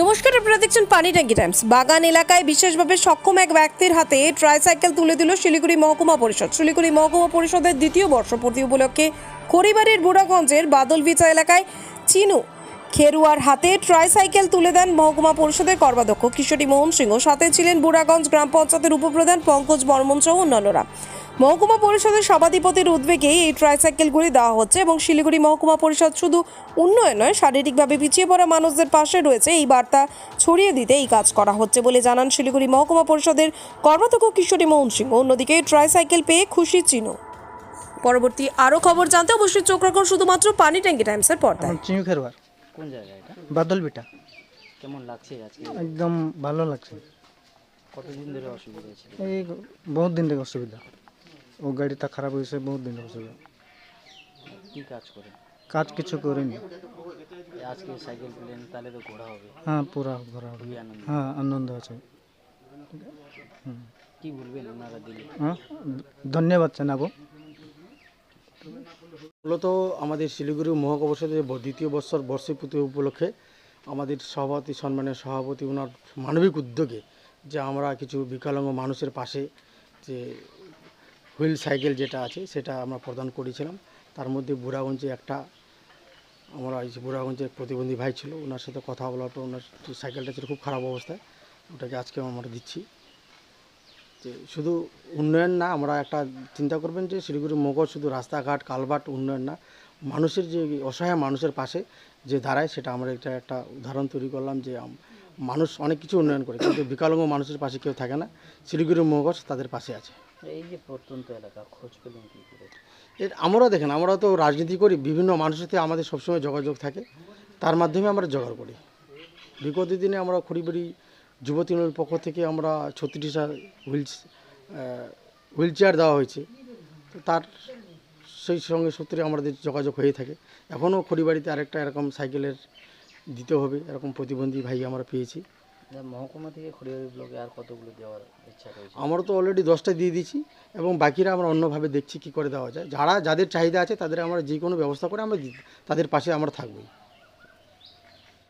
নমস্কার, আপনারা দেখছেন পানি ট্যাঙ্কি টাইমস। বাগান এলাকায় বিশেষভাবে সক্ষম এক ব্যক্তির হাতে ট্রাইসাইকেল তুলে দিল শিলিগুড়ি মহকুমা পরিষদ। শিলিগুড়ি মহকুমা পরিষদের দ্বিতীয় বর্ষপূর্তি উপলক্ষে খড়িবাড়ির বুড়াগঞ্জের বাদলভিচা এলাকায় চিনু খেরুয়ার হাতে ট্রাইসাইকেল তুলে দেন মহকুমা পরিষদের কর্মাধ্যক্ষ কিশোরী মোহন সিংহ। সাথে ছিলেন বুড়াগঞ্জ গ্রাম পঞ্চায়েতের উপপ্রধান পঙ্কজ বর্মন সহ অন্যান্যরা। মহকুমা পরিষদের সভাধিপতির উদ্বেগে এই ট্রাইসাইকেলগুলি দেওয়া হচ্ছে এবং শিলিগুড়ি মহকুমা পরিষদ শুধু উন্নয়ন নয় শারীরিকভাবে পিছিয়ে পড়া মানুষদের পাশে রয়েছে এই বার্তা ছড়িয়ে দিতে এই কাজ করা হচ্ছে বলে জানান শিলিগুড়ি মহকুমা পরিষদের কর্মাধ্যক্ষ কিশোরী মোহন সিংহ অন্যদিকে ট্রাইসাইকেল পেয়ে খুশি চিনো। পরবর্তী আরও খবর জানতে অবশ্যই চোখ রাখুন শুধুমাত্র পানি ট্যাঙ্কি টাইমসের পর্দায়। কোন জায়গা এটা? বাদল কেমন লাগছে আজকে? একদম ভালো লাগছে। কতদিন ধরে অসুবিধা ছিল? এই বহুত দিন থেকে অসুবিধা। ও গাড়িটা খারাপ হয়েছে বহুত দিন হয়েছে। কি কাজ করে? কাজ কিছু করিনি। আজকে সাইকেল পেলেন তাহলে তো ঘোরা হবে। হ্যাঁ পুরা ঘোরা হবে। হ্যাঁ আনন্দ আছে। কি বলবেন ওনারা দিলে? হ্যাঁ ধন্যবাদ জানাব। মূলত আমাদের শিলিগুড়ি মহকুমা পরিষদের দ্বিতীয় বৎসর বর্ষপূর্তি উপলক্ষে আমাদের সভাপতি সম্মানের সভাপতি ওনার মানবিক উদ্যোগে যে আমরা কিছু বিকলাঙ্গ মানুষের পাশে যে হুইল সাইকেল যেটা আছে, সেটা আমরা প্রদান করেছিলাম। তার মধ্যে বুড়াগঞ্জে একটা, আমরা বুড়াগঞ্জের প্রতিবন্ধী ভাই ছিল, ওনার সাথে কথা বলার পর ওনার সাইকেলটা ছিল খুব খারাপ অবস্থায়। ওটাকে আজকে আমরা দিচ্ছি। যে শুধু উন্নয়ন না, আমরা একটা চিন্তা করবেন যে শিলিগুড়ি মগজ শুধু রাস্তাঘাট, কালভার্ট উন্নয়ন না, মানুষের যে অসহায় মানুষের পাশে যে দাঁড়ায়, সেটা আমরা এটা একটা উদাহরণ তৈরি করলাম যে মানুষ অনেক কিছু উন্নয়ন করে কিন্তু বিকলাঙ্গ মানুষের পাশে কেউ থাকে না। শিলিগুড়ি মগজ তাদের পাশে আছে। এই যে প্রত্যন্ত এলাকা খোঁজ পেলেন কি করে? এর আমরা দেখেন আমরা তো রাজনীতি করি বিভিন্ন মানুষের সাথে আমাদের সবসময় যোগাযোগ থাকে। তার মাধ্যমে আমরা জোগাড় করি। বিগত দিনে আমরা খড়িবাড়ি যুব তৃণমূলের পক্ষ থেকে আমরা ছত্রিশটা হুইল হুইল চেয়ার দেওয়া হয়েছে। তো তার সেই সঙ্গে সূত্রে আমাদের যোগাযোগ হয়ে থাকে। এখনও খড়িবাড়িতে আরেকটা এরকম সাইকেলের দিতে হবে এরকম প্রতিবন্ধী ভাই আমরা পেয়েছি। মহকুমা থেকে খড়িবাড়ি ব্লকে আর কতগুলো দেওয়ার ইচ্ছা রয়েছে? আমরা তো অলরেডি দশটা দিয়ে দিয়েছি এবং বাকিরা আমরা অন্যভাবে দেখছি কি করে দেওয়া যায়। যারা যাদের চাহিদা আছে তাদের আমরা যে কোনো ব্যবস্থা করে আমরা তাদের পাশে আমরা থাকবোই।